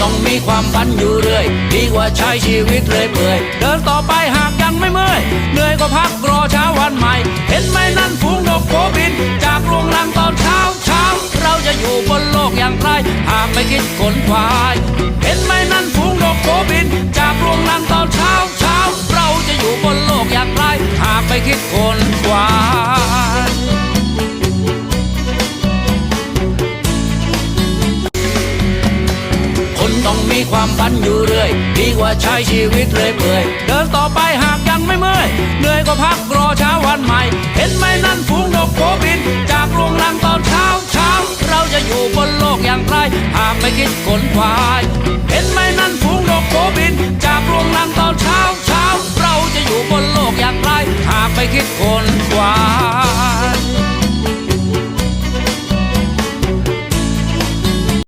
ต้องมีความฝันอยู่เรื่อย ดีกว่าใช้ชีวิตเรื่อยเปื่อยเดินต่อไปหากยังไม่เมื่อยเหนื่อยก็พักรอเช้าวันใหม่ เห็นไหมนั่นฝูงนกโกบิน จากโรงรังตอนเช้าเช้าเราจะอยู่บนโลกอย่างไรหากไม่คิดขนควาย ต้องมีความฝันอยู่เรื่อย ดีกว่าใช้ชีวิตเรื่อยเปื่อย เดินต่อไปหากยังไม่เมื่อย เหนื่อยก็พักรอเช้าวันใหม่ เห็นไหมนั่นฝูงนกโกบิน จากโรงรังตอนเช้าเช้า เราจะอยู่บนโลกอย่างไร หากไม่คิดขนควาย เห็นไหมนั่นฝูงนกโกบิน จากโรงรังตอนเช้าเช้า เราจะอยู่บนโลกอย่างไร หากไม่คิดขน